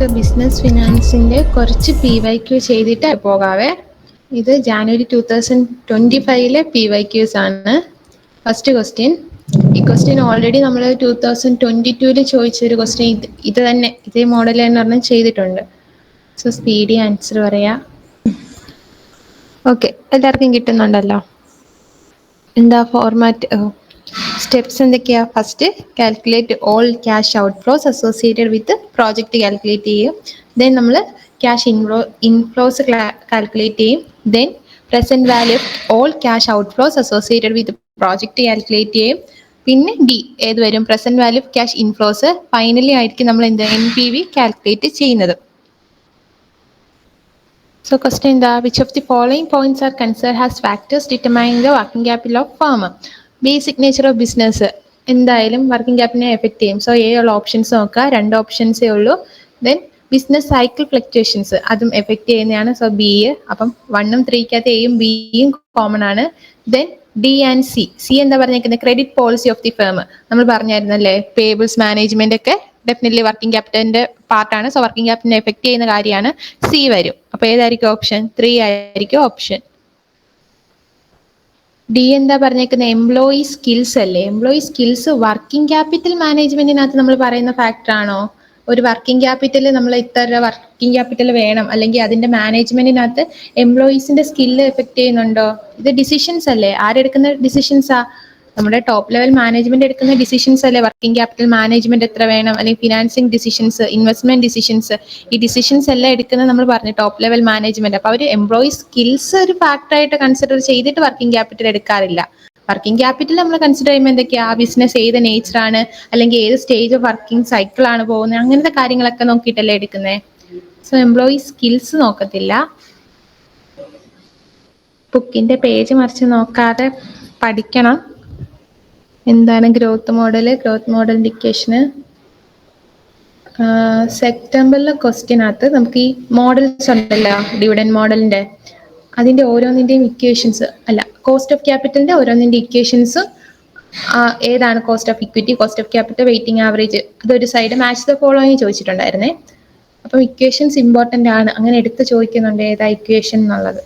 നമുക്ക് ബിസിനസ് ഫിനാൻസിന്റെ കുറച്ച് P Y Q ചെയ്തിട്ട് പോകാവേ. ഇത് ജാനുവരി ടൂ തൗസൻഡ് ട്വന്റി ഫൈവിലെ പി വൈ ക്യൂസ് ആണ്. ഫസ്റ്റ് ക്വസ്റ്റ്യൻ ഈ ക്വസ്റ്റ്യൻ ഓൾറെഡി നമ്മൾ ടൂ തൗസൻഡ് ട്വന്റി ടൂവിൽ ചോദിച്ചൊരു ക്വസ്റ്റ്യൻ ഇത് ഇത് തന്നെ ഇതേ മോഡൽ എന്ന് പറഞ്ഞ് ചെയ്തിട്ടുണ്ട്. സോ സ്പീഡി ആൻസർ പറയാ. ഓക്കെ എല്ലാവർക്കും കിട്ടുന്നുണ്ടല്ലോ. എന്താ ഫോർമാറ്റ് സ്റ്റെപ്സ് എന്തൊക്കെയാ? First calculate all cash outflows associated with project calculate ചെയ്യും. ദെൻ നമ്മൾ ക്യാഷ് ഇൻഫ്ലോ ഇൻഫ്ലോസ് കാൽക്കുലേറ്റ് ചെയ്യും. Then present value all cash outflows associated with project calculate ചെയ്യും. പിന്നെ ഡി ഏത് വരും? Present value cash inflows finally ആയിരിക്കും നമ്മൾ എന്ത് എൻ പി വി കാൽക്കുലേറ്റ് ചെയ്യുന്നത്. So question the which of the following points are considered as factors determining the working capital of firm? Basic signature of business എന്തായാലും working ക്യാപിറ്റലിനെ effect ചെയ്യും. So A ഉള്ള options നോക്കുക. രണ്ട് ഓപ്ഷൻസേ ഉള്ളൂ. Then business cycle fluctuations അതും effect ചെയ്യുന്നതാണ്. സോ ബി അപ്പം വണ്ണും ത്രീക്കകത്ത് എയും ബിയും കോമൺ ആണ്. Then D and C C എന്താ പറഞ്ഞേക്കുന്നത് credit policy of the firm നമ്മൾ പറഞ്ഞായിരുന്നല്ലേ? പേബിൾസ് മാനേജ്മെന്റ് ഒക്കെ ഡെഫിനറ്റ്ലി വർക്കിംഗ് ക്യാപിറ്റലിന്റെ പാർട്ടാണ് സോ വർക്കിംഗ് ക്യാപിറ്റലിനെ എഫക്ട് ചെയ്യുന്ന കാര്യമാണ്. സി വരും. അപ്പൊ ഏതായിരിക്കും ഓപ്ഷൻ ത്രീ ആയിരിക്കും ഓപ്ഷൻ ഡി എന്താ പറഞ്ഞേക്കുന്നത് എംപ്ലോയി സ്കിൽസ് അല്ലേ? എംപ്ലോയി സ്കിൽസ് വർക്കിംഗ് ക്യാപിറ്റൽ മാനേജ്മെന്റിനകത്ത് നമ്മൾ പറയുന്ന ഫാക്ടർ ആണോ? ഒരു വർക്കിംഗ് ക്യാപിറ്റൽ നമ്മൾ ഇത്ര വർക്കിംഗ് ക്യാപിറ്റൽ വേണം. അല്ലെങ്കിൽ അതിന്റെ മാനേജ്മെന്റിനകത്ത് എംപ്ലോയീസിന്റെ സ്കില്ല് എഫക്ട് ചെയ്യുന്നുണ്ടോ? ഇത് ഡിസിഷൻസ് അല്ലേ? ആരെടുക്കുന്ന ഡിസിഷൻസാ നമ്മുടെ ടോപ്പ് ലെവൽ മാനേജ്മെന്റ് എടുക്കുന്ന ഡിസിഷൻസ് അല്ലേ? വർക്കിംഗ് ക്യാപിറ്റൽ മാനേജ്മെന്റ് എത്ര വേണം? അല്ലെങ്കിൽ ഫിനാൻസിങ് ഡിസിഷൻസ് ഇൻവെസ്റ്റ്മെന്റ് ഡിസിഷൻസ് ഈ ഡിസിഷൻസ് എല്ലാം എടുക്കുന്നത് നമ്മൾ പറഞ്ഞു ടോപ്പ് ലെവൽ മാനേജ്മെന്റ് അപ്പൊ അവർ എംപ്ലോയി സ്കിൽസ് ഒരു ഫാക്ടറായിട്ട് കൺസിഡർ ചെയ്തിട്ട് വർക്കിംഗ് ക്യാപിറ്റൽ എടുക്കാറില്ല. വർക്കിംഗ് ക്യാപിറ്റൽ നമ്മൾ കൺസിഡർ ചെയ്യുമ്പോൾ എന്തൊക്കെയാ? ആ ബിസിനസ് ഏത് ആണ്? അല്ലെങ്കിൽ ഏത് സ്റ്റേജ് ഓഫ് വർക്കിംഗ് സൈക്കിൾ ആണ് പോകുന്നത്? അങ്ങനത്തെ കാര്യങ്ങളൊക്കെ നോക്കിയിട്ടല്ലേ എടുക്കുന്നത് സോ എംപ്ലോയി സ്കിൽസ് നോക്കത്തില്ല. ബുക്കിന്റെ പേജ് മറിച്ച് നോക്കാതെ പഠിക്കണം. എന്താണ് ഗ്രോത്ത് മോഡൽ ഗ്രോത്ത് മോഡൽ ഇൻഡിക്കേഷന് സെപ്റ്റംബറിലെ ക്വസ്റ്റ്യനകത്ത് നമുക്ക് ഈ മോഡൽസ് ഉണ്ടല്ലോ ഡിവിഡൻ മോഡലിന്റെ അതിന്റെ ഓരോന്നിന്റെയും ഇക്വേഷൻസ് അല്ല കോസ്റ്റ് ഓഫ് ക്യാപിറ്റലിന്റെ ഓരോന്നിന്റെ ഇക്വേഷൻസും ഏതാണ് cost of equity cost of capital weighting average അതൊരു സൈഡ് മാച്ച് ദ ഫോളോയിങ് ചോദിച്ചിട്ടുണ്ടായിരുന്നേ. അപ്പം ഇക്വേഷൻസ് ഇമ്പോർട്ടന്റ് ആണ്. അങ്ങനെ എടുത്ത് ചോദിക്കുന്നുണ്ട് ഏതാ ഇക്വേഷൻ എന്നുള്ളത്.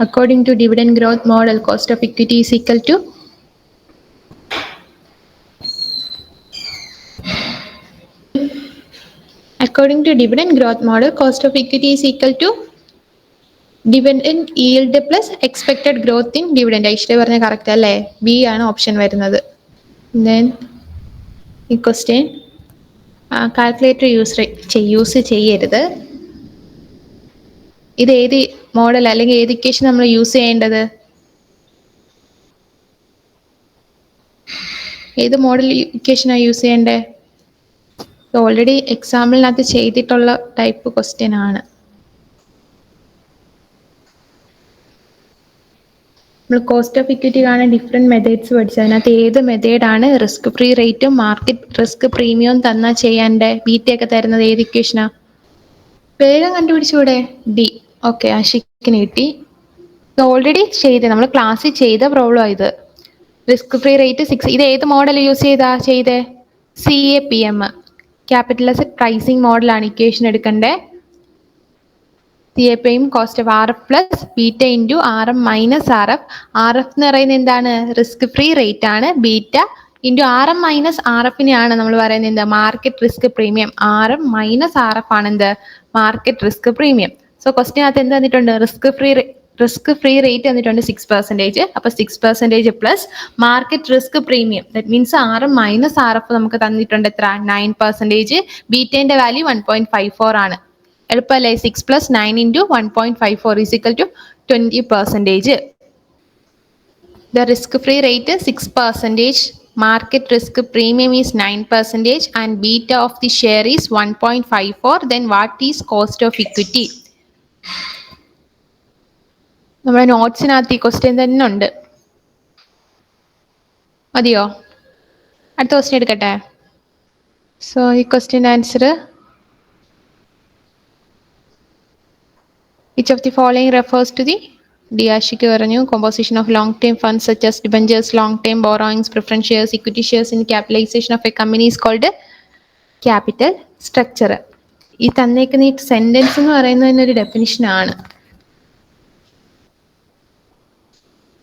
According to dividend growth model cost of equity is equal to according to dividend growth model cost of equity is equal to dividend yield plus expected growth in dividend Aishwarya പറഞ്ഞ correct അല്ലേ B ആണ് option വരുന്നത് then ഈ question calculator use use ചെയ്യരുത് ഇത് ഏത് model അല്ലെങ്കിൽ ഏത് ഇക്വേഷൻ നമ്മൾ യൂസ് ചെയ്യേണ്ടത്? ഏത് മോഡൽ ഇക്വേഷനാണ് യൂസ് ചെയ്യേണ്ടത് ഓൾറെഡി എക്സാമ്പിളിനകത്ത് ചെയ്തിട്ടുള്ള ടൈപ്പ് ക്വസ്റ്റ്യൻ ആണ്. നമ്മൾ കോസ്റ്റ് ഓഫ് ഇക്വിറ്റി കാണാൻ ഡിഫറെന്റ് മെത്തേഡ്സ് പഠിച്ചു അതിനകത്ത് ഏത് മെത്തേഡാണ് റിസ്ക് ഫ്രീ റേറ്റും മാർക്കറ്റ് റിസ്ക് പ്രീമിയവും തന്നാൽ ചെയ്യാന്റെ ബി ടി ഒക്കെ തരുന്നത് ഏത് ഇക്വേഷനാണ് വേഗം കണ്ടുപിടിച്ചൂടെ? ഡി ഓക്കെ ആഷിക്കിന് കിട്ടി. ഓൾറെഡി ചെയ്ത്. നമ്മൾ ക്ലാസ്സിൽ ചെയ്ത പ്രോബ്ലം ഇത്. റിസ്ക് ഫ്രീ റേറ്റ് സിക്സ് ഇത് ഏത് മോഡൽ യൂസ് ചെയ്താ ചെയ്തേ? C A P M capital asset pricing മോഡലാണ് ഇക്വേഷൻ എടുക്കണ്ടേ? C A P M cost of R F plus beta into R M minus R F R F എന്ന് പറയുന്നത് എന്താണ്? Risk free rate ആണ്. Beta into R M minus R എഫിനെയാണ് നമ്മൾ പറയുന്നത് എന്താ? Market risk premium R M minus R F ആണ് എന്ത് market risk premium so ക്വസ്റ്റിനകത്ത് എന്ത് തന്നിട്ടുണ്ട് risk free risk free rate തന്നിട്ടുണ്ട് സിക്സ് പെർസെന്റേജ് അപ്പൊ six percentage plus market risk premium that means R M minus R F നമുക്ക് തന്നിട്ടുണ്ട് എത്ര? Nine percentage ബീറ്റേന്റെ value one point five four ആണ്. എളുപ്പമല്ലേ six plus nine into one point five four is equal to twenty percentage the risk free rate six percentage market risk premium is 9% and beta of the share is 1.54 then what is cost of equity? നമ്മുടെ നോട്ട്സിനകത്ത് ഈ question തന്നെ ഉണ്ട്. മതിയോ? അടുത്ത question എടുക്കട്ടെ? So ഈ question answer which of the following refers to the ഡിയാഷിക്ക് പറഞ്ഞു. Composition of long term funds such as debentures long term borrowings preference shares equity shares in capitalization of a company is called capital structure ഈ തന്നേക്കുന്ന ഈ sentence എന്ന് പറയുന്നതിന് ഒരു definition ആണ്.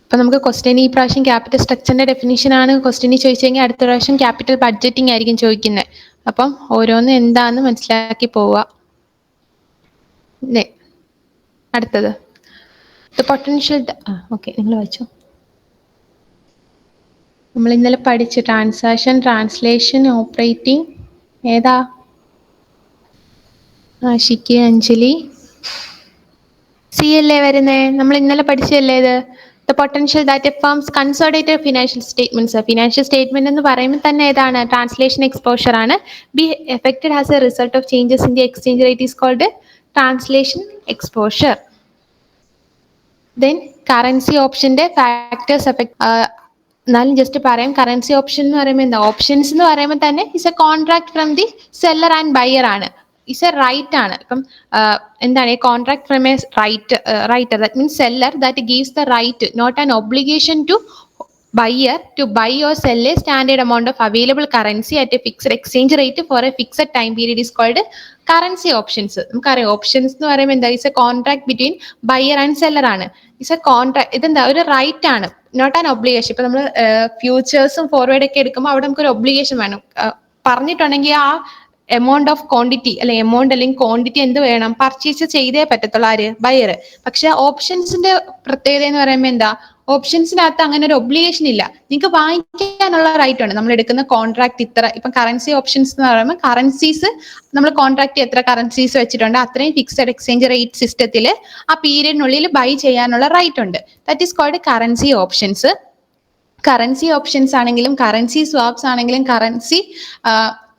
അപ്പൊ നമുക്ക് ക്വസ്റ്റ്യൻ ഈ പ്രാവശ്യം ക്യാപിറ്റൽ സ്ട്രക്ചറിന്റെ ഡെഫിനിഷൻ ആണ്. ക്വസ്റ്റ്യൻ ചോദിച്ചെങ്കിൽ അടുത്ത പ്രാവശ്യം ക്യാപിറ്റൽ ബഡ്ജറ്റിംഗ് ആയിരിക്കും ചോദിക്കുന്നത് അപ്പം ഓരോന്ന് എന്താന്ന് മനസ്സിലാക്കി പോവുക. അടുത്തത്. പൊട്ടൻഷ്യൽ ഓക്കെ നിങ്ങൾ വായിച്ചോ. നമ്മൾ ഇന്നലെ പഠിച്ചു ട്രാൻസാക്ഷൻ ട്രാൻസ്ലേഷൻ ഓപ്പറേറ്റിംഗ് ഏതാ? ആഷിക്ക് അഞ്ജലി. സി അല്ലേ വരുന്നേ. നമ്മൾ ഇന്നലെ പഠിച്ചല്ലേ ഇത്? The potential that firms consolidated financial statements financial statement എന്ന് പറയുമ്പോൾ തന്നെ ഏതാണ്? ട്രാൻസ്ലേഷൻ എക്സ്പോഷർ ആണ്. Be affected as a result of changes in the exchange rate is called translation exposure then currency ഓപ്ഷന്റെ factors effect എന്നാലും ജസ്റ്റ് പറയാം. Currency option എന്ന് പറയുമ്പോൾ എന്താ? ഓപ്ഷൻസ് എന്ന് പറയുമ്പോൾ തന്നെ is a contract from the seller and buyer ആണ്. Is a right ആണ്. ഇപ്പം എന്താണ് contract from a right writer that means seller that gives the right not an obligation to buyer to buy or sell a standard amount of available currency at a fixed exchange rate for a fixed time period is called currency options നമുക്കറിയാം options എന്ന് പറയുമ്പോൾ എന്താ is a contract between buyer and seller ആണ്. Is a contract ഇതെന്താ ഒരു right ആണ്. Not an obligation ഇപ്പൊ നമ്മൾ ഫ്യൂച്ചേഴ്സും ഫോർവേഡ് ഒക്കെ എടുക്കുമ്പോൾ അവിടെ നമുക്ക് ഒരു ഒബ്ലിഗേഷൻ വേണം പറഞ്ഞിട്ടുണ്ടെങ്കിൽ ആ എമൗണ്ട് ഓഫ് ക്വാണ്ടിറ്റി അല്ലെ എമൗണ്ട് അല്ലെങ്കിൽ ക്വാണ്ടിറ്റി എന്ത് വേണം? പർച്ചേസ് ചെയ്തേ പറ്റത്തുള്ളൂ ആര്? ബയർ പക്ഷെ ഓപ്ഷൻസിന്റെ പ്രത്യേകത എന്ന് പറയുമ്പോൾ എന്താ? ഓപ്ഷൻസിനകത്ത് അങ്ങനെ ഒരു ഒബ്ലിഗേഷൻ ഇല്ല. നിങ്ങൾക്ക് വാങ്ങിക്കാനുള്ള റൈറ്റ് ഉണ്ട്. നമ്മൾ എടുക്കുന്ന കോൺട്രാക്ട് ഇത്ര ഇപ്പം കറൻസി ഓപ്ഷൻസ് എന്ന് പറയുമ്പോൾ കറൻസീസ് നമ്മൾ കോൺട്രാക്ട് എത്ര കറൻസീസ് വെച്ചിട്ടുണ്ട് അത്രയും ഫിക്സഡ് എക്സ്ചേഞ്ച് റേറ്റ് സിസ്റ്റത്തിൽ ആ പീരീഡിനുള്ളിൽ ബൈ ചെയ്യാനുള്ള റൈറ്റ് ഉണ്ട്. That is called currency options currency options ആണെങ്കിലും കറൻസി സ്വാപ്സ് ആണെങ്കിലും കറൻസി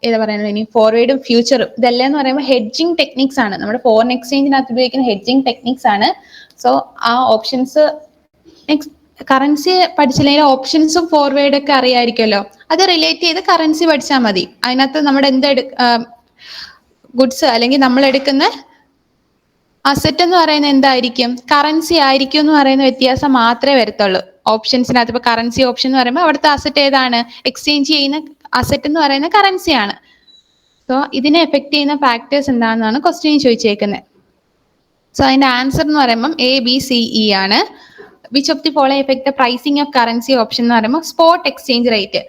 ഏതാ പറയുന്നത്? ഇനി ഫോർവേഡും ഫ്യൂച്ചറും ഇതെല്ലാം എന്ന് പറയുമ്പോൾ ഹെഡ്ജിങ് ടെക്നിക്സ് ആണ്. നമ്മുടെ ഫോറിൻ എക്സ്ചേഞ്ചിനകത്ത് ഉപയോഗിക്കുന്ന ഹെഡ്ജിങ് ടെക്നിക്സ് ആണ്. സോ ആ ഓപ്ഷൻസ് കറൻസി പഠിച്ചില്ലെങ്കിൽ ഓപ്ഷൻസും ഫോർവേഡ് ഒക്കെ അറിയാമായിരിക്കുമല്ലോ അത് റിലേറ്റ് ചെയ്ത് കറൻസി പഠിച്ചാൽ മതി. അതിനകത്ത് നമ്മുടെ എന്ത് ഗുഡ്സ് അല്ലെങ്കിൽ നമ്മൾ എടുക്കുന്ന അസറ്റ് എന്ന് പറയുന്നത് എന്തായിരിക്കും? കറൻസി ആയിരിക്കും എന്ന് പറയുന്ന വ്യത്യാസം മാത്രമേ വരത്തുള്ളൂ. ഓപ്ഷൻസിനകത്ത് ഇപ്പൊ കറൻസി ഓപ്ഷൻ എന്ന് പറയുമ്പോൾ അവിടുത്തെ അസറ്റ് ഏതാണ്? എക്സ്ചേഞ്ച് ചെയ്യുന്ന അസറ്റ് എന്ന് പറയുന്ന കറൻസിയാണ് സോ ഇതിനെ എഫക്ട് ചെയ്യുന്ന ഫാക്ടേഴ്സ് എന്താണെന്നാണ് ക്വസ്റ്റ്യൻ ചോദിച്ചേക്കുന്നത് സോ അതിന്റെ ആൻസർ എന്ന് പറയുമ്പോൾ എ ബി സി ഇ ആണ്. Which of the follow effect pricing of currency option എന്ന് പറയുമ്പോൾ spot exchange rate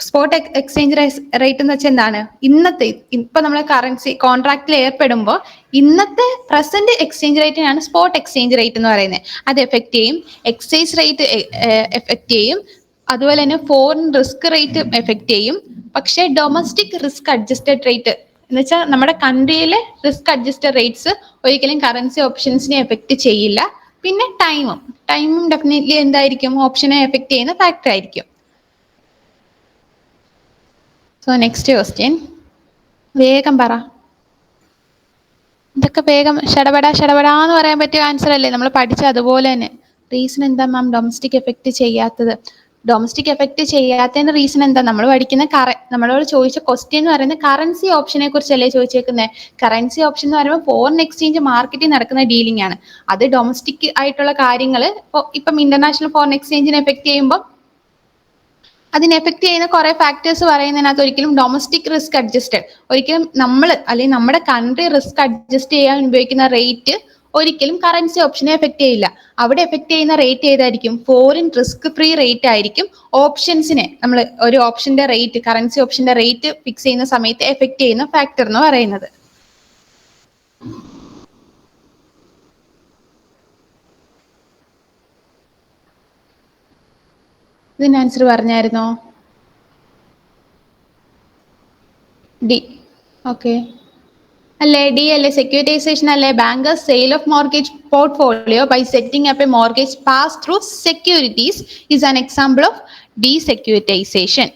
spot exchange rate എന്ന് വെച്ചാൽ എന്താണ്? ഇന്നത്തെ ഇപ്പൊ നമ്മൾ കറൻസി കോൺട്രാക്റ്റിൽ ഏർപ്പെടുമ്പോൾ ഇന്നത്തെ പ്രസന്റ് എക്സ്ചേഞ്ച് റേറ്റിനാണ് സ്പോട്ട് എക്സ്ചേഞ്ച് റേറ്റ് എന്ന് പറയുന്നത്. അത് എഫക്ട് ചെയ്യും. എക്സൈസ് റേറ്റ് എഫക്ട് ചെയ്യും. അതുപോലെ തന്നെ ഫോറിൻ റിസ്ക് റേറ്റ് എഫക്ട് ചെയ്യും. പക്ഷേ ഡൊമസ്റ്റിക് റിസ്ക് അഡ്ജസ്റ്റഡ് റേറ്റ് എന്ന് വെച്ചാൽ നമ്മുടെ കൺട്രിയിലെ റിസ്ക് അഡ്ജസ്റ്റഡ് റേറ്റ്സ് ഒരിക്കലും കറൻസി ഓപ്ഷൻസിനെ എഫക്ട് ചെയ്യില്ല. പിന്നെ ടൈമും ടൈമും ഡെഫിനറ്റ്ലി എന്തായിരിക്കും? ഓപ്ഷനെ എഫക്ട് ചെയ്യുന്ന ഫാക്ടർ ആയിരിക്കും. സോ നെക്സ്റ്റ് ക്വസ്റ്റ്യൻ വേഗം പറ. ഇതൊക്കെ വേഗം ഷടപട ഷടപടാന്ന് പറയാൻ പറ്റിയ ആൻസർ അല്ലേ? നമ്മൾ പഠിച്ച അതുപോലെ തന്നെ. റീസൺ എന്താ മാം ഡൊമസ്റ്റിക് എഫക്ട് ചെയ്യാത്തത്? ഡൊമസ്റ്റിക് എഫക്ട് ചെയ്യാത്തതിന്റെ റീസൺ എന്താ? നമ്മൾ പഠിക്കുന്ന കറ നമ്മളോട് ചോദിച്ച ക്വസ്റ്റ്യൻ എന്ന് പറയുന്നത് കറൻസി ഓപ്ഷനെ കുറിച്ചല്ലേ ചോദിച്ചേക്കുന്നത് കറൻസി ഓപ്ഷൻ എന്ന് പറയുമ്പോൾ ഫോറിൻ എക്സ്ചേഞ്ച് മാർക്കറ്റിൽ നടക്കുന്ന ഡീലിംഗ് ആണ്. അത് ഡൊമസ്റ്റിക് ആയിട്ടുള്ള കാര്യങ്ങൾ ഇപ്പം ഇന്റർനാഷണൽ ഫോറിൻ എക്സ്ചേഞ്ചിനെ എഫക്ട് ചെയ്യുമ്പോൾ അതിനെ എഫക്ട് ചെയ്യുന്ന കുറെ ഫാക്ടേഴ്സ് പറയുന്നതിനകത്ത് ഒരിക്കലും ഡൊമസ്റ്റിക് റിസ്ക് അഡ്ജസ്റ്റഡ് ഒരിക്കലും നമ്മൾ അല്ലെങ്കിൽ നമ്മുടെ കൺട്രി റിസ്ക് അഡ്ജസ്റ്റ് ചെയ്യാൻ ഉപയോഗിക്കുന്ന റേറ്റ് ഒരിക്കലും കറൻസി ഓപ്ഷനെ എഫക്ട് ചെയ്യില്ല. അവിടെ എഫക്ട് ചെയ്യുന്ന റേറ്റ് ഏതായിരിക്കും? ഫോറിൻ റിസ്ക് ഫ്രീ റേറ്റ് ആയിരിക്കും ഓപ്ഷൻസിനെ നമ്മൾ ഒരു ഓപ്ഷന്റെ റേറ്റ് കറൻസി ഓപ്ഷന്റെ റേറ്റ് ഫിക്സ് ചെയ്യുന്ന സമയത്ത് എഫക്ട് ചെയ്യുന്ന ഫാക്ടർ എന്ന് പറയുന്നത്. ആൻസർ പറഞ്ഞായിരുന്നോ? ഡി ഓക്കെ അല്ലേ? ഡി അല്ലേ സെക്യൂരിറ്റൈസേഷൻ അല്ലേ? Bankers sale of mortgage portfolio by setting up a mortgage pass through securities is an example of the securitisation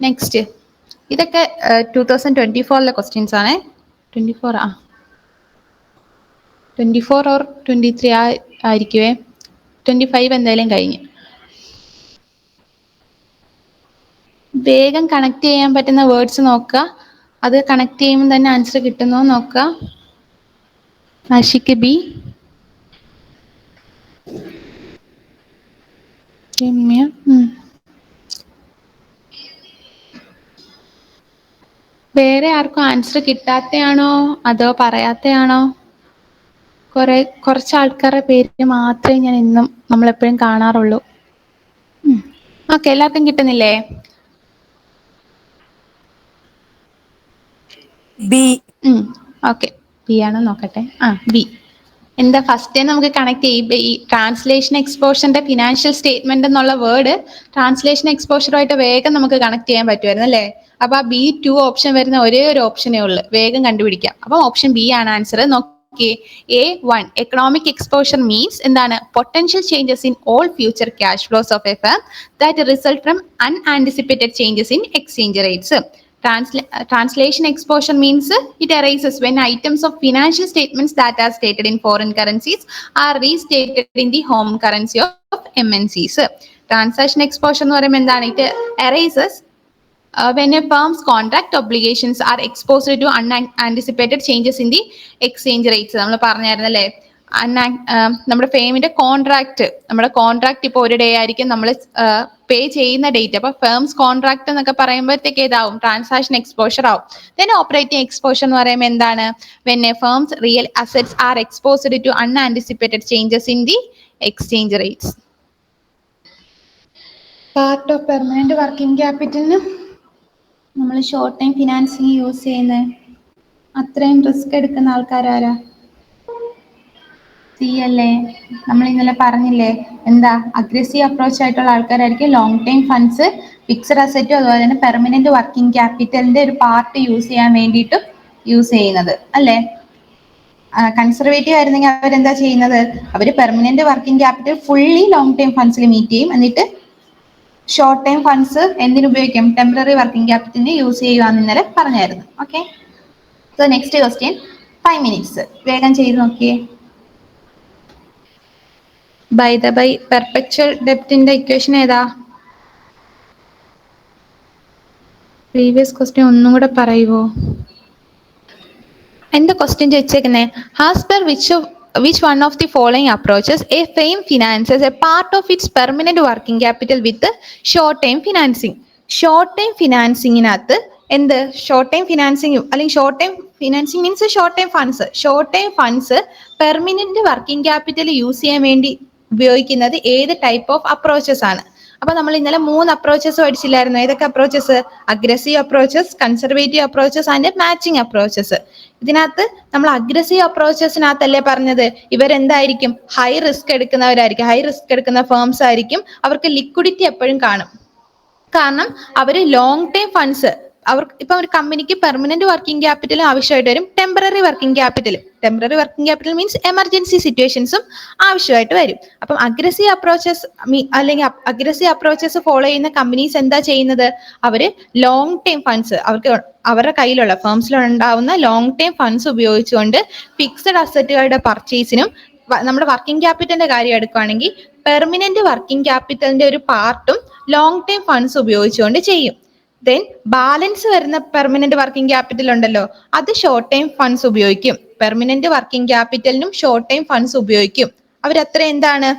next ഇതൊക്കെ ടൂ തൗസൻഡ് ട്വന്റി ഫോറിലെ ക്വസ്റ്റ്യൻസ് ആണ്. ട്വന്റി ഫോർ ആ. Twenty four or twenty three ആയിരിക്കുവേ. Twenty five എന്തായാലും കഴിഞ്ഞു. വേഗം connect ചെയ്യാൻ പറ്റുന്ന words നോക്കുക. അത് കണക്ട് ചെയ്യുമ്പോൾ തന്നെ ആൻസർ കിട്ടുന്നോ നോക്കുക. ആഷിക്ക് ബി. രമ്യ. വേറെ ആർക്കും ആൻസർ കിട്ടാത്തയാണോ? അതോ പറയാത്തയാണോ? കുറെ കുറച്ച് ആൾക്കാരുടെ പേര് മാത്രമേ ഞാൻ ഇന്നും നമ്മളെപ്പോഴും കാണാറുള്ളൂ. ഓക്കെ എല്ലാവർക്കും കിട്ടുന്നില്ലേ? ബി ഓക്കെ ബി ആണോ നോക്കട്ടെ. ആ ബി എന്താ ഫസ്റ്റ് നമുക്ക് കണക്ട് ചെയ്യും. ഈ ട്രാൻസ്ലേഷൻ എക്സ്പോഷറിന്റെ ഫിനാൻഷ്യൽ സ്റ്റേറ്റ്മെന്റ് എന്നുള്ള വേർഡ് ട്രാൻസ്ലേഷൻ എക്സ്പോഷറുമായിട്ട് വേഗം നമുക്ക് കണക്ട് ചെയ്യാൻ പറ്റുമായിരുന്നു അല്ലേ? അപ്പൊ ആ ബി ടു ഓപ്ഷൻ വരുന്ന ഒരേ ഒരു ഓപ്ഷനേ ഉള്ളൂ. വേഗം കണ്ടുപിടിക്കാം. അപ്പൊ ഓപ്ഷൻ ബി ആണ് ആൻസർ നോക്കിയേ. A one economic exposure means എന്താണ്? Potential changes in all future cash flows of a firm that result from unanticipated changes in exchange rates translation exposure means it arises when items of financial statements that are stated in foreign currencies are restated in the home currency of MNCs. Transaction exposure എന്ന് പറയുമ്പോൾ എന്താണ് it arises uh, when a firm's contract obligations are exposed to unanticipated changes in the exchange rates നമ്മൾ പറഞ്ഞായിരുന്നു അല്ലേ നമ്മുടെ ഫേമിന്റെ contract നമ്മുടെ contract ഇപ്പോൾ ഒരു ഡേ ആയിരിക്കും നമ്മൾ പേ ചെയ്യുന്ന ഡേറ്റ് അപ്പൊ ഫേംസ് കോൺട്രാക്ട് എന്നൊക്കെ പറയുമ്പോഴത്തേക്ക് ഏതാവും ട്രാൻസാക്ഷൻ എക്സ്പോഷർ ആവും. ദെൻ ഓപ്പറേറ്റിംഗ് എക്സ്പോഷർ എന്ന് പറയുമ്പോൾ എന്താണ്? When a firms real assets are exposed to unanticipated changes in the exchange rates part of permanent working ക്യാപിറ്റലിന് നമ്മൾ ഷോർട്ട് ടൈം ഫിനാൻസിങ് യൂസ് ചെയ്യുന്നത്. അത്രയും റിസ്ക് എടുക്കുന്ന ആൾക്കാരാരാ? സി അല്ലേ നമ്മൾ ഇന്നലെ പറഞ്ഞില്ലേ എന്താ അഗ്രസീവ് അപ്രോച്ച് ആയിട്ടുള്ള ആൾക്കാരായിരിക്കും ലോങ് ടൈം ഫണ്ട്സ് ഫിക്സഡ് അസറ്റും അതുപോലെ തന്നെ പെർമനന്റ് വർക്കിംഗ് ക്യാപിറ്റലിന്റെ ഒരു പാർട്ട് യൂസ് ചെയ്യാൻ വേണ്ടിയിട്ടും യൂസ് ചെയ്യുന്നത് അല്ലേ? കൺസർവേറ്റീവ് ആയിരുന്നെങ്കിൽ അവരെന്താ ചെയ്യുന്നത്? അവർ permanent working capital fully long time ഫണ്ട്സിൽ meet ചെയ്യും. എന്നിട്ട് ഷോർട്ട് ടൈം ഫണ്ട്സ് എന്തിനുപയോഗിക്കും ടെമ്പററി വർക്കിംഗ് ക്യാപിറ്റലിന് യൂസ് ചെയ്യുകയെന്ന് ഇന്നലെ പറഞ്ഞായിരുന്നു. Okay so next question five minutes വേഗം ചെയ്ത് നോക്കിയേ. ബൈ ദ ബൈ പെർപെക്ച്വൽ ഡെപ്റ്റിന്റെ ഇക്വേഷൻ ഏതാ? പ്രീവിയസ് ക്വസ്റ്റ്യൻ ഒന്നും കൂടെ പറയുവോ? എന്താ question ചോദിച്ചേക്കുന്നേ? Has per which which one of the following approaches a firm finances a part of its permanent working capital with short time financing short time ഫിനാൻസിങ്ങിനകത്ത് എന്ത്? Short time financing അല്ലെങ്കിൽ short time financing means short time funds short time funds permanent working capital use ചെയ്യാൻ വേണ്ടി ഉപയോഗിക്കുന്നത് ഏത് type of approaches ആണ്. അപ്പൊ നമ്മൾ ഇന്നലെ മൂന്ന് അപ്രോച്ചസ് പഠിച്ചില്ലായിരുന്നു? ഏതൊക്കെ approaches aggressive approaches conservative approaches and matching approaches ഇതിനകത്ത് നമ്മൾ അഗ്രസീവ് അപ്രോച്ചസിനകത്തല്ലേ പറഞ്ഞത്? ഇവരെന്തായിരിക്കും? ഹൈ റിസ്ക് എടുക്കുന്നവരായിരിക്കും. ഹൈ റിസ്ക് എടുക്കുന്ന ഫേംസ് ആയിരിക്കും. അവർക്ക് ലിക്വിഡിറ്റി എപ്പോഴും കാണും. കാരണം അവർ ലോങ് ടൈം ഫണ്ട്സ് അവർക്ക് ഇപ്പൊ ഒരു കമ്പനിക്ക് പെർമനന്റ് വർക്കിംഗ് ക്യാപിറ്റൽ ആവശ്യമായിട്ട് വരും temporary working capital temporary working capital means emergency സിറ്റുവേഷൻസും ആവശ്യമായിട്ട് വരും. അപ്പം അഗ്രസീവ് അപ്രോച്ചസ് അല്ലെങ്കിൽ അഗ്രസീവ് അപ്രോച്ചസ് ഫോളോ ചെയ്യുന്ന കമ്പനീസ് എന്താ ചെയ്യുന്നത്? അവർ ലോങ് ടൈം ഫണ്ട്സ് അവർക്ക് അവരുടെ കയ്യിലുള്ള ഫേംസിൽ ഉണ്ടാവുന്ന ലോങ് ടൈം ഫണ്ട്സ് ഉപയോഗിച്ചുകൊണ്ട് ഫിക്സഡ് അസറ്റുകളുടെ പർച്ചേസിനും നമ്മുടെ വർക്കിംഗ് ക്യാപിറ്റലിന്റെ കാര്യം എടുക്കുകയാണെങ്കിൽ പെർമനന്റ് വർക്കിംഗ് ക്യാപിറ്റലിന്റെ ഒരു പാർട്ടും ലോങ് ടൈം ഫണ്ട്സ് ഉപയോഗിച്ചുകൊണ്ട് ചെയ്യും. ദെൻ ബാലൻസ് വരുന്ന പെർമനന്റ് വർക്കിംഗ് ക്യാപിറ്റൽ ഉണ്ടല്ലോ അത് ഷോർട്ട് ടൈം ഫണ്ട്സ് ഉപയോഗിക്കും. പെർമനന്റ് വർക്കിംഗ് ക്യാപിറ്റലിനും ഷോർട്ട് ടൈം ഫണ്ട്സ് ഉപയോഗിക്കും. അവരത്ര എന്താണ്?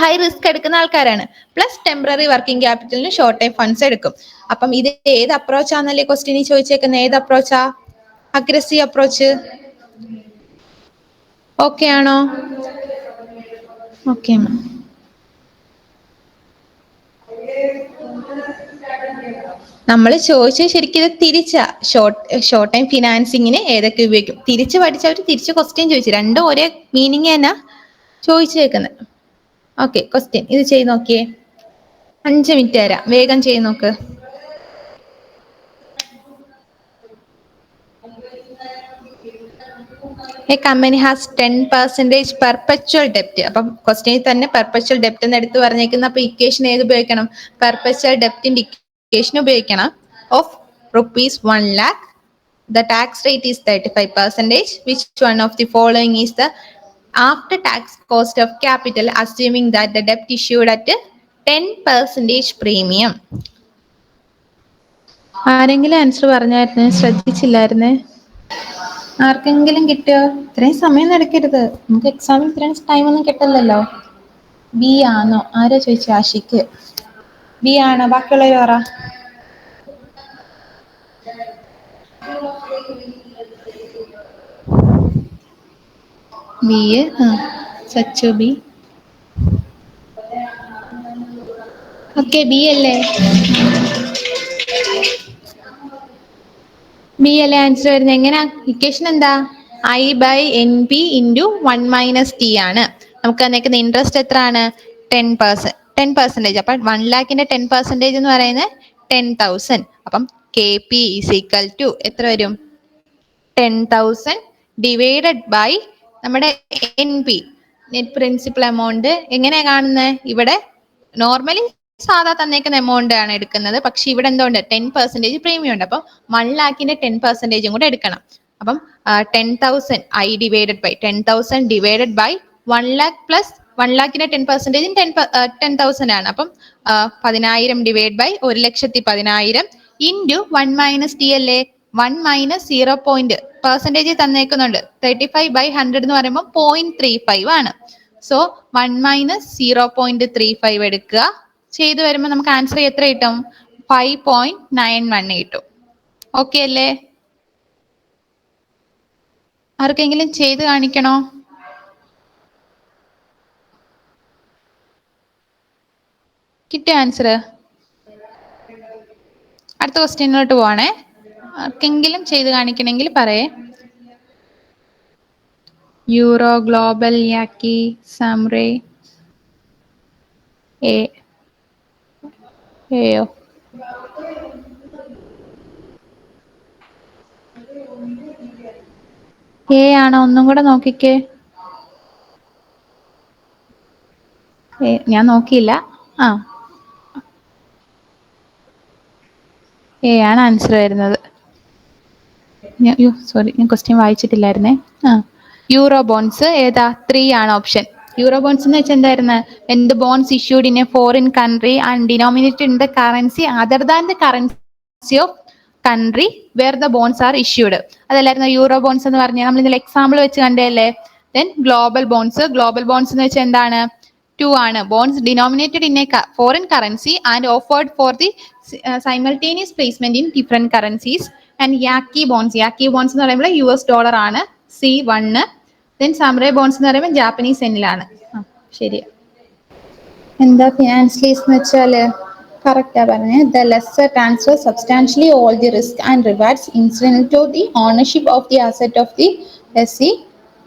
ഹൈ റിസ്ക് എടുക്കുന്ന ആൾക്കാരാണ്. പ്ലസ് ടെമ്പററി വർക്കിംഗ് ക്യാപിറ്റലിന് ഷോർട്ട് ടൈം ഫണ്ട്സ് എടുക്കും. അപ്പം ഇത് ഏത് അപ്രോച്ച് ആണെന്നല്ലേ ക്വസ്റ്റിനി ചോദിച്ചേക്കുന്നത്? ഏത് അപ്രോച്ചാ അഗ്രസീവ് അപ്രോച്ച് ഓക്കെ ആണോ? ഓക്കെ മാം നമ്മൾ ചോദിച്ചത് ശരിക്കും ഇത് തിരിച്ചാ. ഷോർട്ട് ഷോർട്ട് ടൈം ഫിനാൻസിങ്ങിന് ഏതൊക്കെ ഉപയോഗിക്കും? തിരിച്ച് പഠിച്ചവർ തിരിച്ച് ക്വസ്റ്റ്യൻ ചോദിച്ചു. രണ്ടും ഒരേ മീനിങ് തന്നെ ചോദിച്ചേക്കുന്നത് ഓക്കെ ക്വസ്റ്റ്യൻ ഇത് ചെയ്ത് നോക്കിയേ. അഞ്ച് മിനിറ്റ് തരാം. വേഗം ചെയ്ത് നോക്ക്. A company has ten percentage perpetual ഡെപ്റ്റ് അപ്പം ക്വസ്റ്റ്യനിൽ തന്നെ പെർപ്പച്വൽ ഡെപ്റ്റ് എന്ന് എടുത്ത് പറഞ്ഞേക്കുന്ന അപ്പൊ ഇക്വേഷൻ ഏത് ഉപയോഗിക്കണം? പെർപ്പച്വൽ ഡെപ്റ്റിന്റെ ഇക്വേഷൻ ഉപയോഗിക്കണം of rupees one lakh the tax rate is 35 percentage which one of the following is the after tax cost of capital assuming that the debt issued at 10 percentage premium ആരെങ്കിലും answer പറഞ്ഞായിരുന്നു ശ്രദ്ധിച്ചില്ലായിരുന്നേ ആർക്കെങ്കിലും കിട്ടിയോ ഇത്രയും സമയം നടക്കരുത് നമുക്ക് എക്സാമിന് ഇത്രയും ടൈം ഒന്നും കിട്ടില്ലല്ലോ ബി ആണോ ആരാ ചോദിച്ചു ആഷിക്ക് ബി ആണ് ബാക്കിയുള്ളവര് പറ. ബി അല്ലേ? ബി അല്ലേ ആൻസർ വരുന്നത്? എങ്ങനെ? ഇക്വേഷൻ എന്താ? I by N P into one minus T ആണ്. നമുക്ക് തന്നേക്കുന്ന ഇൻട്രസ്റ്റ് എത്രയാണ്? ടെൻ പെർസെന്റ് ടെൻ പെർസെന്റേജ് അപ്പം വൺ ലാക്കിന്റെ ടെൻ പെർസെന്റേജ് എന്ന് പറയുന്നത് ടെൻ തൗസൻഡ് അപ്പം K P is equal to എത്ര വരും? ടെൻ തൗസൻഡ് ഡിവൈഡഡ് ബൈ നമ്മുടെ N P net principal amount എങ്ങനെയാ കാണുന്നത് ഇവിടെ നോർമലി സാധാ തന്നേക്കുന്ന എമൗണ്ട് ആണ് എടുക്കുന്നത്. പക്ഷെ ഇവിടെ എന്തുകൊണ്ട് ടെൻ പെർസെന്റേജ് പ്രീമിയം ഉണ്ട്. അപ്പം വൺ ലാക്കിന്റെ ടെൻ പെർസെന്റേജും കൂടെ എടുക്കണം. അപ്പം ten thousand I divided by ten thousand divided by one lakh plus one ലാഖിന് ten പെർസെന്റേജും ടെൻ ടെൻ തൗസൻഡ് ആണ്. അപ്പം പതിനായിരം ഡിവൈഡ് ബൈ ഒരു ലക്ഷത്തി പതിനായിരം ഇന്റു വൺ മൈനസ് ടി അല്ലേ one minus zero point percentage തന്നേക്കുന്നുണ്ട്. Thirty five by hundred എന്ന് പറയുമ്പോൾ പോയിന്റ് ത്രീ ഫൈവ് ആണ്. So one minus zero point three five എടുക്കുക. ചെയ്തു വരുമ്പോൾ നമുക്ക് ആൻസർ എത്ര കിട്ടും? ഫൈവ് പോയിന്റ് നയൻ വൺ കിട്ടും ഓക്കെ അല്ലേ? ആർക്കെങ്കിലും ചെയ്ത് കാണിക്കണോ? കിട്ടിയ ആൻസർ അടുത്ത ക്വസ്റ്റ്യനിലോട്ട് പോവാണേ. ആർക്കെങ്കിലും ചെയ്ത് കാണിക്കണമെങ്കിൽ പറയേ. Euro global Yankee samurai A എയോ A ആണോ? ഒന്നും കൂടെ നോക്കിക്കേ. ഞാൻ നോക്കിയില്ല. ആ. എ ആണ് ആൻസർ വരുന്നത്. സോറി ഞാൻ ക്വസ്റ്റ്യൻ വായിച്ചിട്ടില്ലായിരുന്നേ. ആ യൂറോ ബോൺസ് ഏതാ? ത്രീ ആണ് ഓപ്ഷൻ യൂറോ ബോൺസ് എന്ന് വെച്ചാൽ എന്തായിരുന്നു? എന്ത് bonds issued in a foreign country and denominated in the currency other than the currency of country where the bonds are issued അതല്ലായിരുന്നു? Euro bonds എന്ന് പറഞ്ഞാൽ നമ്മൾ ഇതിൽ എക്സാമ്പിൾ വെച്ച് കണ്ടല്ലേ then global bonds global bonds എന്ന് വെച്ചാൽ എന്താണ്? ടു ആണ്. Bonds denominated in a foreign currency and offered for the simultaneous placement in different currencies and Yankee bonds Yankee bonds എന്ന് പറയുമ്പോൾ യു എസ് ഡോളർ ആണ് C one then samurai bonds എന്ന് പറയുമ്പോൾ Japanese എന്നിലാണ് ആ ശരി എന്താ ഫിനാൻസ് ലീസ് എന്ന് വെച്ചാൽ കറക്റ്റാ പറഞ്ഞത് the lessor transfer substantially all the risk and rewards incident to the ownership of the asset of the S C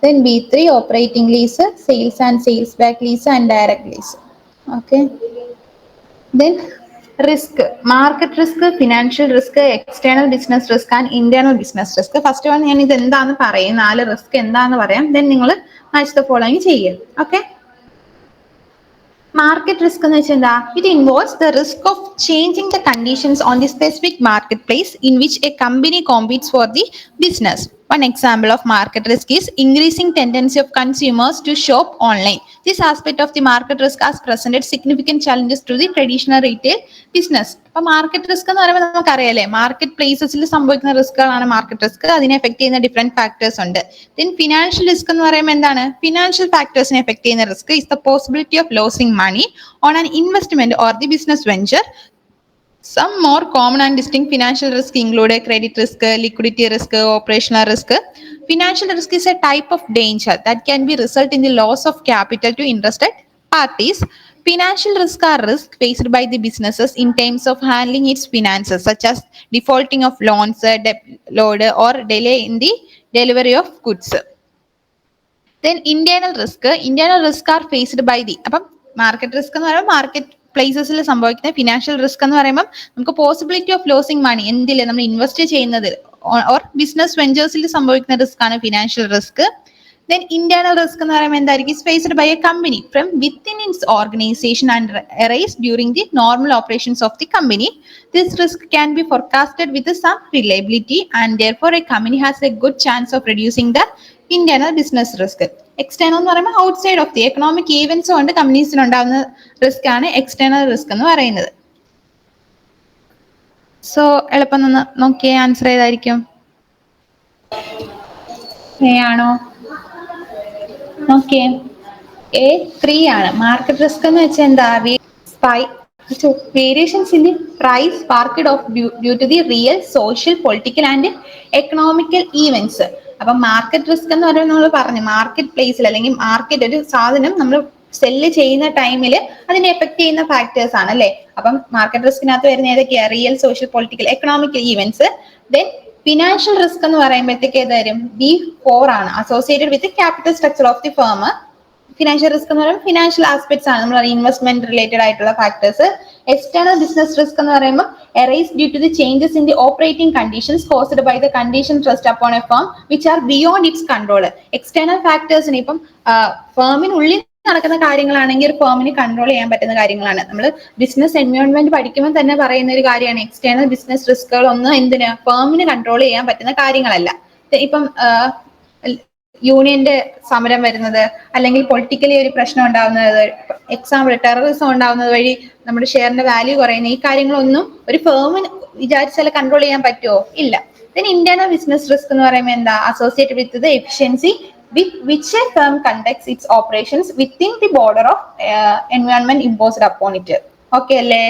then B three operating lease sales and sales back lease and direct lease okay then risk market risk financial risk external business risk and internal business risk first one ഞാൻ ഇത് എന്താന്ന് പറയും? നാല് risk എന്താന്ന് പറയാം. Then നിങ്ങൾ match the following ചെയ്യുക okay market risk എന്ന് വെച്ചാൽ എന്താ? It involves the risk of changing the conditions on the specific market place in which a company competes for the business One example of market risk is increasing tendency of consumers to shop online. This aspect of the market risk has presented significant challenges to the traditional retail business. അപ്പൊ market risk എന്ന് പറയുമ്പോൾ നമുക്കറിയാലേ market പ്ലേസസിൽ സംഭവിക്കുന്ന റിസ്കുകളാണ് market risk അതിനെ effect ചെയ്യുന്ന different factors ഉണ്ട് ദെൻ ഫിനാൻഷ്യൽ റിസ്ക് എന്ന് പറയുമ്പോൾ എന്താണ് ഫിനാൻഷ്യൽ ഫാക്ടേഴ്സിനെ എഫക്ട് ചെയ്യുന്ന risk is the possibility of losing money on an investment or the business venture Some more common and distinct financial risk include credit risk, liquidity risk, operational risk. Financial risk is a type of danger that can be result in the loss of capital to interested parties. Financial risk are risks faced by the businesses in terms of handling its finances, such as defaulting of loans, uh, debt load, or delay in the delivery of goods. Then internal risk internal risk are faced by the അപ്പം market risk എന്ന് പറയുമ്പോൾ market പ്ലേസസിൽ സംഭവിക്കുന്ന financial risk എന്ന് പറയുമ്പോൾ നമുക്ക് possibility of losing മണി എന്തിൽ നമ്മൾ ഇൻവെസ്റ്റ് ചെയ്യുന്നതിൽ ഓർ ബിസിനസ് വെഞ്ചേഴ്സിൽ സംഭവിക്കുന്ന റിസ്ക് ആണ് financial risk then internal risk എന്ന് പറയുമ്പോൾ എന്തായിരിക്കും? Faced by a company from within its organisation and arise during the normal operations of the company this risk can be forecasted with some reliability and therefore a company has a good chance of reducing the internal business risk external എന്ന് പറയുമ്പോൾ outside of the economic events കൊണ്ട് കമ്പനീസിന് ഉണ്ടാകുന്ന risk ആണ് external risk എന്ന് പറയുന്നത്. So എളുപ്പം നിന്ന് നോക്കിയേ ആൻസർ ഏതായിരിക്കും? എ ആണോ? നോക്കിയേ. എ ത്രീ ആണ്. മാർക്കറ്റ് റിസ്ക് എന്ന് വെച്ചാൽ എന്താ? Spy variations in the price market of due to the real social political and economical events അപ്പൊ മാർക്കറ്റ് റിസ്ക് എന്ന് പറയുമ്പോൾ നമ്മൾ പറഞ്ഞു. മാർക്കറ്റ് പ്ലേസിൽ അല്ലെങ്കിൽ മാർക്കറ്റ് ഒരു സാധനം നമ്മൾ സെല്ല് ചെയ്യുന്ന ടൈമിൽ അതിനെ എഫക്ട് ചെയ്യുന്ന ഫാക്ടേഴ്സ് ആണ് അല്ലെ? അപ്പം മാർക്കറ്റ് റിസ്കിനകത്ത് വരുന്ന ഏതൊക്കെയാ? Real social political economical events then financial risk എന്ന് പറയുമ്പോഴത്തേക്ക് ഏത് വരും? ബി ഫോർ ആണ്. Associated with capital structure of the firm financial risk എന്ന് പറയുമ്പോൾ ഫിനാൻഷ്യൽ ആസ്പെക്ട്സ് ആണ്. നമ്മൾ ഇൻവെസ്റ്റ്മെന്റ് റിലേറ്റഡ് ആയിട്ടുള്ള ഫാക്ടേഴ്സ് എക്സ്റ്റേണൽ ബിസിനസ് റിസ്ക് എന്ന് പറയുമ്പോൾ arise due to the changes in the operating conditions caused by the condition thrust upon a firm which are beyond its control external ഫാക്ടേഴ്സിന് ഇപ്പം ഫേമിനുള്ളിൽ നടക്കുന്ന കാര്യങ്ങളാണെങ്കിൽ ഒരു ഫേമിന് control ചെയ്യാൻ പറ്റുന്ന കാര്യങ്ങളാണ്. നമ്മൾ ബിസിനസ് എൻവയോൺമെന്റ് പഠിക്കുമ്പോൾ തന്നെ പറയുന്ന ഒരു കാര്യമാണ്. എക്സ്റ്റേണൽ ബിസിനസ് റിസ്കുകൾ ഒന്നും എന്തിനാ? ഫേമിന് കൺട്രോൾ ചെയ്യാൻ പറ്റുന്ന കാര്യങ്ങളല്ല. ഇപ്പം യൂണിയന്റെ സമരം വരുന്നത് അല്ലെങ്കിൽ പൊളിറ്റിക്കലി ഒരു പ്രശ്നം ഉണ്ടാവുന്നത് എക്സാമ്പിൾ ടെററിസം ഉണ്ടാവുന്നത് വഴി നമ്മുടെ ഷെയറിന്റെ വാല്യൂ കുറയുന്ന ഈ കാര്യങ്ങളൊന്നും ഒരു ഫേമിന് വിചാരിച്ചാൽ കൺട്രോൾ ചെയ്യാൻ പറ്റുമോ ഇല്ല. Then ഇന്റേണൽ ബിസിനസ് റിസ്ക് എന്ന് പറയുമ്പോൾ എന്താ? Associated with the efficiency with which a firm conducts its operations within the border of environment imposed upon it okay it. അല്ലേ?